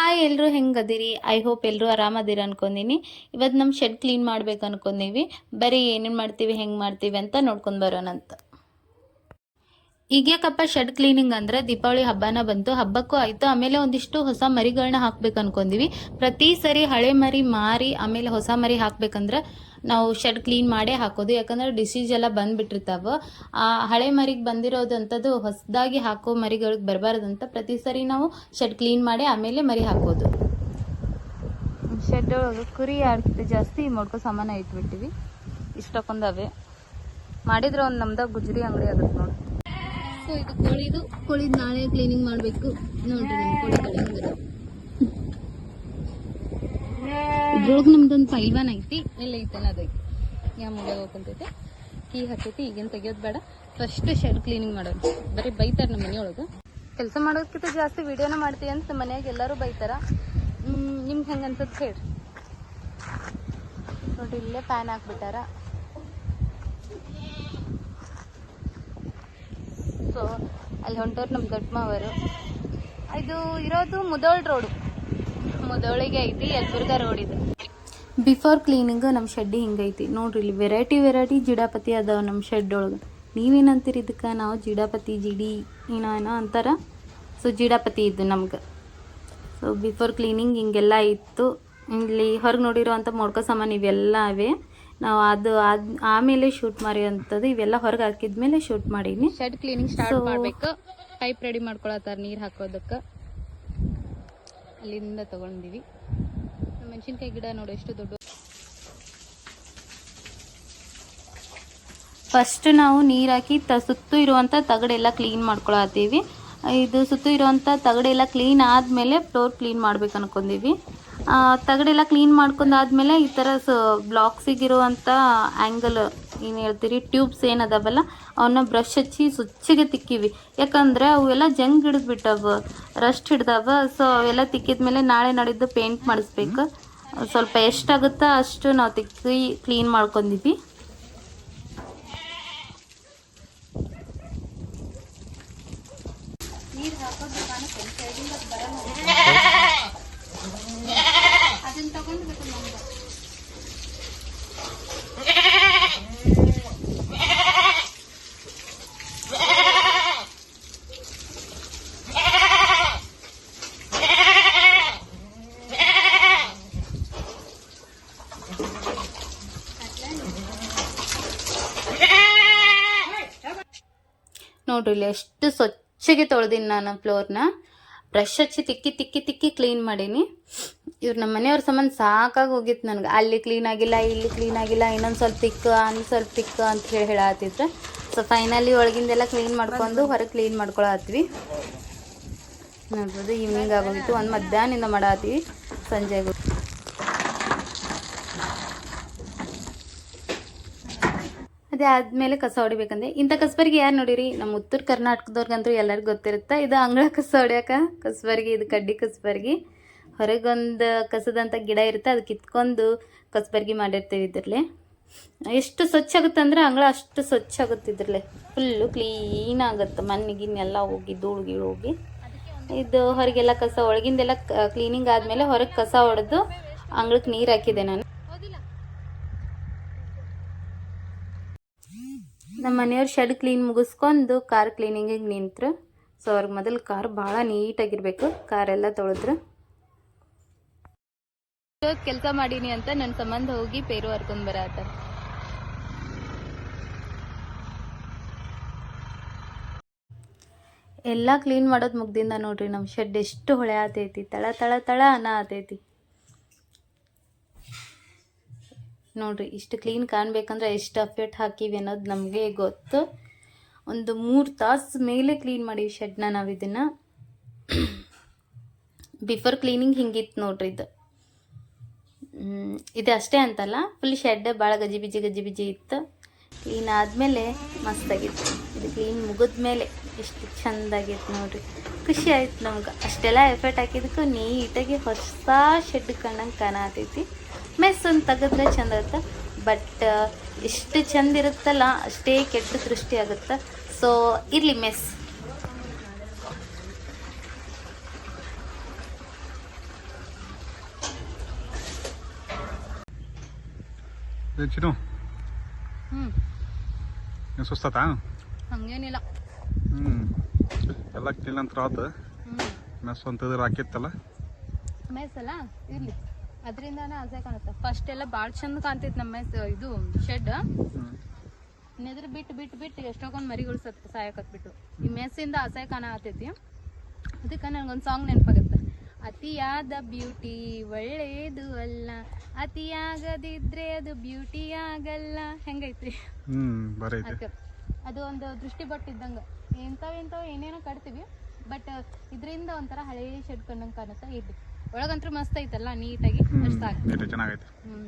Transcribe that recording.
Hi ಎಲ್ಲರೂ ಹೆಂಗದಿರಿ? I hope ಎಲ್ಲರೂ ಆರಾಮದಿರಿ ಅನ್ಕೊಂದಿನಿ ಇವತ್ತು ನಮ್ಮ ಶೆಡ್ ಕ್ಲೀನ್ ಮಾಡ್ಬೇಕು ಅನ್ಕೊಂಡೀವಿ ಬರೀ ಏನೇನು ಮಾಡ್ತೀವಿ, ಹೆಂಗೆ ಮಾಡ್ತೀವಿ ಅಂತ ನೋಡ್ಕೊಂಡು ಬರೋಣಂತ. ಈಗ್ಯಾಕಪ್ಪ ಶೆಡ್ ಕ್ಲೀನಿಂಗ್ ಅಂದ್ರೆ ದೀಪಾವಳಿ ಹಬ್ಬನ ಬಂತು. ಹಬ್ಬಕ್ಕೂ ಆಯ್ತು. ಆಮೇಲೆ ಒಂದಿಷ್ಟು ಹೊಸ ಮರಿಗಳನ್ನ ಹಾಕ್ಬೇಕು ಅನ್ಕೊಂಡಿವಿ. ಪ್ರತಿ ಸರಿ ಹಳೆ ಮರಿ ಮಾರಿ ಆಮೇಲೆ ಹೊಸ ಮರಿ ಹಾಕ್ಬೇಕಂದ್ರೆ ನಾವು ಶೆಡ್ ಕ್ಲೀನ್ ಮಾಡೇ ಹಾಕೋದು. ಯಾಕಂದ್ರೆ ಡಿಸೀಸ್ ಎಲ್ಲ ಬಂದ್ಬಿಟ್ಟಿರ್ತಾವ. ಆ ಹಳೆ ಮರಿಗೆ ಬಂದಿರೋದಂಥದ್ದು ಹೊಸದಾಗಿ ಹಾಕೋ ಮರಿಗಳಿಗೆ ಬರಬಾರ್ದಂತ ಪ್ರತಿ ಸರಿ ನಾವು ಶೆಡ್ ಕ್ಲೀನ್ ಮಾಡಿ ಆಮೇಲೆ ಮರಿ ಹಾಕೋದು. ಶೆಡ್ ಒಳಗೆ ಕುರಿ ಆಡ್ಕಿಟ್ಟು ಜಾಸ್ತಿ. ಮೊಡ್ಕೊ ಸಾಮಾನ ಇಟ್ಬಿಟ್ಟಿವಿ. ಇಷ್ಟಕ್ಕೊಂದವೆ ಮಾಡಿದ್ರೆ ಒಂದು ನಮ್ದಾಗ ಗುಜರಿ ಅಂಗಡಿ ಆಗುತ್ತೆ ನೋಡಿ. ಸೊ ಇದು ಕೋಳಿದು, ಕೋಳಿದ್ ನಾಳೆ ಕ್ಲೀನಿಂಗ್ ಮಾಡಬೇಕು. ನೋಡ್ರಿ ನಮ್ಮ ಕೋಳಿ ಕಡೆ ಇದ್ರೊಳಗೆ ನಮ್ದೊಂದು ಪೈಲ್ವಾನ್ ಐತಿ ಎಲ್ಲ ಐತನ ಅದೈತಿ ಯಾವ ಮುಗ ಹೋಗ್ಕೊಂತೈತೆ ಕೀ ಹಾಕೈತಿ ಈಗೇನು ತೆಗಿಯೋದು ಬೇಡ. ಫಸ್ಟ್ ಶೆಡ್ ಕ್ಲೀನಿಂಗ್ ಮಾಡೋದು. ಬರೀ ಬೈತಾರೆ ನಮ್ಮ ಮನೆಯೊಳಗೆ. ಕೆಲಸ ಮಾಡೋದಕ್ಕಿಂತ ಜಾಸ್ತಿ ವಿಡಿಯೋನ ಮಾಡ್ತೀವಿ ಅಂತ ಮನೆಯಾಗ ಎಲ್ಲರೂ ಬೈತಾರ. ನಿಮ್ಗೆ ಹೆಂಗೆ ಅನ್ಸುತ್ತೆ ಹೇಳ್ರಿ. ನೋಡ್ರಿ, ಇಲ್ಲೇ ಪ್ಯಾನ್ ಹಾಕ್ಬಿಟ್ಟಾರ. ಸೊ, ಅಲ್ಲಿ ಹೊಂಟೋರು ನಮ್ಮ ದೊಡ್ಡ ಮಾವರು ಇದು ಇರೋದು ಮುದೋಳ್ ರೋಡು. ಮುದೋಳಿಗೆ ಐತಿ, ಯಲಬುರ್ಗ ರೋಡ್ ಇದು. ಬಿಫೋರ್ ಕ್ಲೀನಿಂಗ್ ನಮ್ಮ ಶೆಡ್ ಹಿಂಗೈತಿ ನೋಡ್ರಿ, ಇಲ್ಲಿ ವೆರೈಟಿ ವೆರೈಟಿ ಜಿಡಾಪತಿ ಅದಾವ ನಮ್ಮ ಶೆಡ್ ಒಳಗೆ. ನೀವೇನಂತೀರಿ ಇದಕ್ಕೆ? ನಾವು ಜಿಡಾಪತಿ, ಜಿಡಿ, ಏನೋ ಏನೋ ಅಂತಾರ. ಸೊ ಜಿಡಾಪತಿ ಇದು ನಮ್ಗೆ. ಸೊ ಬಿಫೋರ್ ಕ್ಲೀನಿಂಗ್ ಹಿಂಗೆಲ್ಲ ಇತ್ತು. ಇಲ್ಲಿ ಹೊರಗೆ ನೋಡಿರುವಂಥ ಮೊಡ್ಕೋ ಸಾಮಾನು ಇವೆಲ್ಲ ಅವೆ. ನಾವು ಅದು ಆಮೇಲೆ ಶೂಟ್ ಮಾಡಿರೋಂಥದ್ದು ಇವೆಲ್ಲ ಹೊರಗೆ ಹಾಕಿದ್ಮೇಲೆ ಶೂಟ್ ಮಾಡೀನಿ. ಶೆಡ್ ಕ್ಲೀನಿಂಗ್ ಸ್ಟಾರ್ಟ್ ಮಾಡಬೇಕು. ಪೈಪ್ ರೆಡಿ ಮಾಡ್ಕೊಳತ್ತಾರ ನೀರು ಹಾಕೋದಕ್ಕೆ. ಅಲ್ಲಿಂದ ತಗೊಂಡಿವಿ. ಮೆಣಸಿನ್ಕಾಯಿ ಗಿಡ ನೋಡಿ ಎಷ್ಟು ದೊಡ್ಡ ಫಸ್ಟ್ ನಾವು ನೀರು ಹಾಕಿ ತ ಸುತ್ತು ಇರುವಂಥ ತಗಡೆಲ್ಲ ಕ್ಲೀನ್ ಮಾಡ್ಕೊಳತ್ತೀವಿ. ಇದು ಸುತ್ತು ಇರುವಂಥ ತಗಡೆಲ್ಲ ಕ್ಲೀನ್ ಆದಮೇಲೆ ಫ್ಲೋರ್ ಕ್ಲೀನ್ ಮಾಡ್ಬೇಕು ಅನ್ಕೊಂಡೀವಿ ತಗಡೆಲ್ಲ ಕ್ಲೀನ್ ಮಾಡ್ಕೊಂಡಾದ್ಮೇಲೆ ಈ ಥರ ಸ ಬ್ಲಾಕ್ಸಿಗಿರುವಂಥ ಆ್ಯಂಗಲ್ ಏನು ಹೇಳ್ತೀರಿ ಟ್ಯೂಬ್ಸ್ ಏನದಾವಲ್ಲ ಅವನ್ನ ಬ್ರಷ್ ಹಚ್ಚಿ ಸ್ವಚ್ಛಗೆ ತಿಕ್ಕಿವಿ. ಯಾಕಂದರೆ ಅವೆಲ್ಲ ಜಂಗ್ ಹಿಡಿದ್ಬಿಟ್ಟವ ರಸ್ಟ್ ಹಿಡ್ದವ ಸೊ ಅವೆಲ್ಲ ತಿಕ್ಕಿದ್ಮೇಲೆ ನಾಳೆ ನಾಡಿದ್ದು ಪೇಂಟ್ ಮಾಡಿಸ್ಬೇಕು. ಸ್ವಲ್ಪ ಎಷ್ಟಾಗುತ್ತೋ ಅಷ್ಟು ನಾವು ತಿಕ್ಕಿ ಕ್ಲೀನ್ ಮಾಡ್ಕೊಂಡಿದ್ವಿ. ನೀರು ಹಾಕೋದು ಅದನ್ನ ನಮ್ಗೆ ನೋಡ್ರಿ ಇಲ್ಲಿ ಎಷ್ಟು ಸ್ವಚ್ಛಗೆ ತೊಳೆದೀನಿ ನಾನು ಫ್ಲೋರ್ನ. ಬ್ರಷ್ ಹಚ್ಚಿ ತಿಕ್ಕಿ ತಿಕ್ಕಿ ತಿಕ್ಕಿ ಕ್ಲೀನ್ ಮಾಡೀನಿ. ಇವ್ರು ನಮ್ಮ ಮನೆಯವ್ರ ಸಂಬಂಧ ಸಾಕಾಗಿ ಹೋಗಿತ್ತು ನನಗೆ. ಅಲ್ಲಿ ಕ್ಲೀನ್ ಆಗಿಲ್ಲ, ಇಲ್ಲಿ ಕ್ಲೀನ್ ಆಗಿಲ್ಲ, ಇನ್ನೊಂದು ಸ್ವಲ್ಪ ತಿಕ್ಕ ಅಲ್ಲಿ ಸ್ವಲ್ಪ ತಿಕ್ಕ ಅಂತ ಹೇಳಿ ಹೇಳತ್ತಿದ್ರು ಸೊ ಫೈನಲಿ ಒಳಗಿಂದೆಲ್ಲ ಕ್ಲೀನ್ ಮಾಡ್ಕೊಂಡು ಹೊರಗೆ ಕ್ಲೀನ್ ಮಾಡ್ಕೊಳತ್ವಿ. ನೋಡ್ಬೋದು ಈವ್ನಿಂಗ್ ಆಗೋಗಿತ್ತು. ಒಂದು ಮಧ್ಯಾಹ್ನದಿಂದ ಮಾಡತ್ತೀವಿ ಸಂಜೆಗೂ. ಅದೇ ಆದಮೇಲೆ ಕಸ ಹೊಡಿಬೇಕಂದ್ರೆ ಇಂಥ ಕಸಬರಿಗೆ ಯಾರು ನೋಡಿರಿ? ನಮ್ಮ ಉತ್ತರ ಕರ್ನಾಟಕದವ್ರಿಗಂತೂ ಎಲ್ಲರಿಗೂ ಗೊತ್ತಿರುತ್ತೆ? ಇದು ಅಂಗಳ ಕಸ ಹೊಡ್ಯಾಕ ಕಸಬರ್ಗಿ, ಇದು ಕಡ್ಡಿ ಕಸಬರ್ಗಿ. ಹೊರಗೊಂದು ಕಸದಂಥ ಗಿಡ ಇರುತ್ತೆ ಅದು ಕಿತ್ಕೊಂಡು ಕಸಬರ್ಗಿ ಮಾಡಿರ್ತೀವಿ ಇದ್ರಲ್ಲೇ. ಎಷ್ಟು ಸ್ವಚ್ಛ ಆಗುತ್ತೆ ಅಂದ್ರೆ ಅಂಗಳ ಅಷ್ಟು ಸ್ವಚ್ಛ ಆಗುತ್ತೆ ಇದ್ರಲ್ಲೇ. ಫುಲ್ಲು ಕ್ಲೀನ್ ಆಗುತ್ತೆ ಮಣ್ಣಿಗಿನ್ನೆಲ್ಲ ಹೋಗಿ ಧೂಳು ಹೋಗಿ. ಇದು ಹೊರಗೆಲ್ಲ ಕಸ, ಒಳಗಿಂದೆಲ್ಲ ಕ್ಲೀನಿಂಗ್ ಆದಮೇಲೆ ಹೊರಗೆ ಕಸ ಹೊಡೆದು ಅಂಗಳಕ್ಕೆ ನೀರು ಹಾಕಿದೆ ನಾನು. ನಮ್ಮ ಮನೆಯವ್ರು ಶೆಡ್ ಕ್ಲೀನ್ ಮುಗಿಸ್ಕೊಂಡು ಕಾರ್ ಕ್ಲೀನಿಂಗಿಗೆ ನಿಂತರು. ಸೊ ಅವ್ರಿಗೆ ಮೊದಲು ಕಾರ್ ಭಾಳ ನೀಟಾಗಿರ್ಬೇಕು ಕಾರೆಲ್ಲ ತೊಳೆದ್ರು. ಕೆಲಸ ಮಾಡೀನಿ ಅಂತ ನನ್ನ ಸಂಬಂಧ ಹೋಗಿ ಪೇರು ಹರ್ಕೊಂಡ್ ಬರತ್ತ ಎಲ್ಲ ಕ್ಲೀನ್ ಮಾಡೋದು ಮುಗ್ದಿಂದ ನೋಡ್ರಿ ನಮ್ಮ ಶೆಡ್ ಎಷ್ಟು ಹೊಳೆ ಆತೈತಿ, ತಳ ತಳ ತಳ ಅನ್ನ ಆತೈತಿ. ನೋಡ್ರಿ ಇಷ್ಟು ಕ್ಲೀನ್ ಕಾಣ್ಬೇಕಂದ್ರೆ ಎಷ್ಟು ಅಫೆಟ್ ಹಾಕಿವಿ ಅನ್ನೋದು ನಮಗೆ ಗೊತ್ತು. ಒಂದು ಮೂರು ತಾಸು ಮೇಲೆ ಕ್ಲೀನ್ ಮಾಡೀವಿ ಶೆಡ್ನ ನಾವು ಇದನ್ನು. ಬಿಫೋರ್ ಕ್ಲೀನಿಂಗ್ ಹಿಂಗಿತ್ತು ನೋಡ್ರಿ ಇದು. ಇದು ಅಷ್ಟೇ ಅಂತಲ್ಲ. ಫುಲ್ ಶೆಡ್ ಭಾಳ ಗಜಿ ಬಿಜಿ ಗಜಿ ಬಿಜಿ ಇತ್ತು. ಕ್ಲೀನ್ ಆದಮೇಲೆ ಮಸ್ತಾಗಿತ್ತು ಇದು ಕ್ಲೀನ್ ಮುಗಿದ್ಮೇಲೆ ಎಷ್ಟು ಚೆಂದಾಗಿತ್ತು ನೋಡ್ರಿ. ಖುಷಿ ಆಯ್ತು ನಮ್ಗೆ. ಅಷ್ಟೆಲ್ಲ ಎಫರ್ಟ್ ಹಾಕಿದ್ದಕ್ಕೂ ನೀಟಾಗಿ ಹೊಸ ಶೆಡ್ ಕಂಡಂಗೆ ಕಾಣತೈತಿ. ಮೆಸ್ ಒಂದು ತೆಗೆದ್ರೆ ಚಂದ ಇರುತ್ತೆ. ಬಟ್ ಎಷ್ಟು ಚಂದ ಇರುತ್ತಲ್ಲ ಅಷ್ಟೇ ಕೆಟ್ಟ ದೃಷ್ಟಿ ಆಗುತ್ತೆ. ಸೊ ಇರಲಿ ಮೆಸ್ ಏನ್ ಚಿನ್ನು. ಹ್ಞೂ ಸುಸ್ತಾತಾ? ಹಂಗೇನಿಲ್ಲ. ಹ್ಞೂ ಎಲ್ಲ ಕ್ಲೀನ್ ಅಂತ ಆತು. ಮೆಸ್ ಅಂತಂದ್ರೆ ಹಾಕಿತ್ತಲ್ಲ? ಮೆಸ್ ಅಲ್ಲ? ಇರ್ಲಿ. ಅದರಿಂದಾನೇ ಅದೇ ಕಾಣುತ್ತೆ. ಫಸ್ಟ್ ಎಲ್ಲ ಭಾಳ ಚಂದ ಕಾಣ್ತೈತೆ ನಮ್ಮ ಮೆಸ್ ಇದು ಶೆಡ್ ನೆದ್ರ ಬಿಟ್ಟು ಬಿಟ್ಟು ಬಿಟ್ಟು ಎಷ್ಟೊಂದು ಮರಿಗಳು ಸತ್ ಸಾಯಕತ್ಬಿಟ್ಟು ಈ ಮೆಸ್ಸಿಂದ ಅಸಹ್ಯ ಕಾಣ ಆತೈತಿ. ಅದಕ್ಕೆ ನನಗೊಂದು ಸಾಂಗ್ ನೆನಪಾಗತ್ತೆ ಅತಿಯಾದ ಬ್ಯೂಟಿ ಒಳ್ಳೇದು ಅಲ್ಲ. ಅತಿಯಾಗದಿದ್ರೆ ಅದು ಬ್ಯೂಟಿ ಆಗಲ್ಲ. ಹೆಂಗೈತ್ರಿ? ಅದಕ್ಕೆ ಅದು ಒಂದು ದೃಷ್ಟಿ ಬಟ್ಟಿದ್ದಂಗ. ಎಂಥವು ಎಂಥವು ಏನೇನೋ ಕಟ್ತೀವಿ ಬಟ್ ಇದರಿಂದ ಒಂಥರ ಹಳೇ ಶೆಡ್ ಕಂಡಂಗೆ ಕಾಣುತ್ತೆ. ಇರ್ಲಿ. ಒಳಗಂತೂ ಮಸ್ತ್ ಐತಲ್ಲ ನೀಟಾಗಿ. ಹ್ಮ್ ಚೆನ್ನಾಗೈತೆ. ಹ್ಞೂ